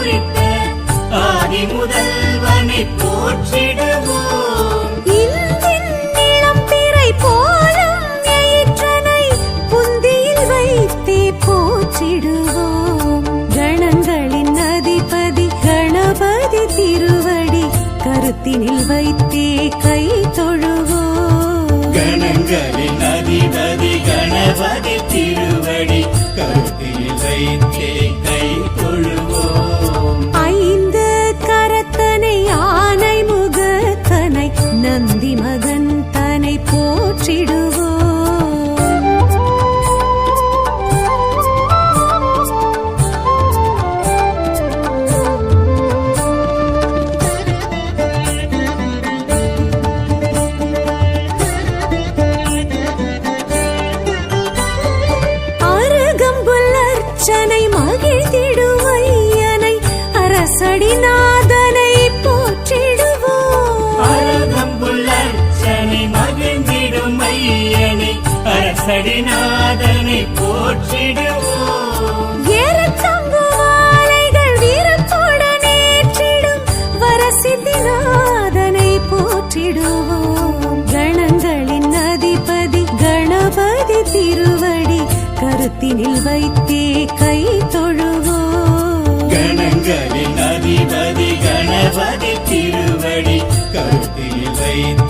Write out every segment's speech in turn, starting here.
பூரித்த ஆதி முதல்வனை போற்றிட Hüseyin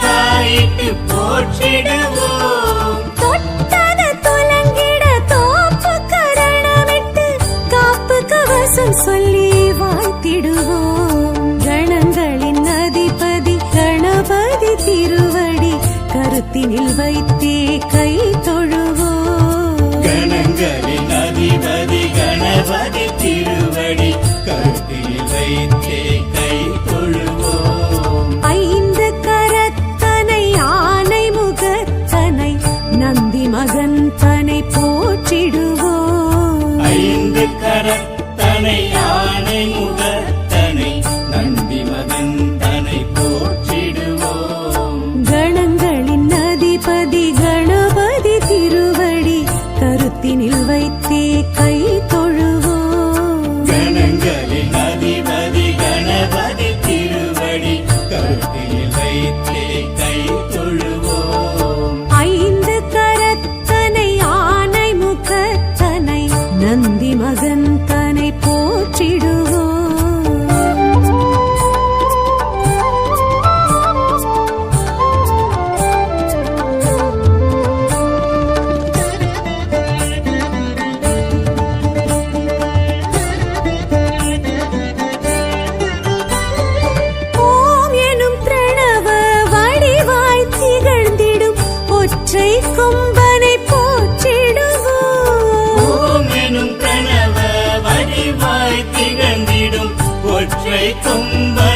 தாயிட்டு போற்றிடுவோம். தொட்டத தொலங்கிட தோப்பு கரணமிட்டு காப்பு கவசம் சொல்லி வாழ்த்திடுவோம் கணங்களின் அதிபதி கணபதி திருவடி கருத்தினில் வைத்தே கை தொழுவோம். கணங்களின் அதிபதி கணபதி திருவடி கருத்தினில் வைத்தே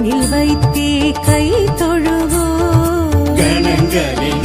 மேனில் வைத்தே கை தொழுவோ கணங்களின்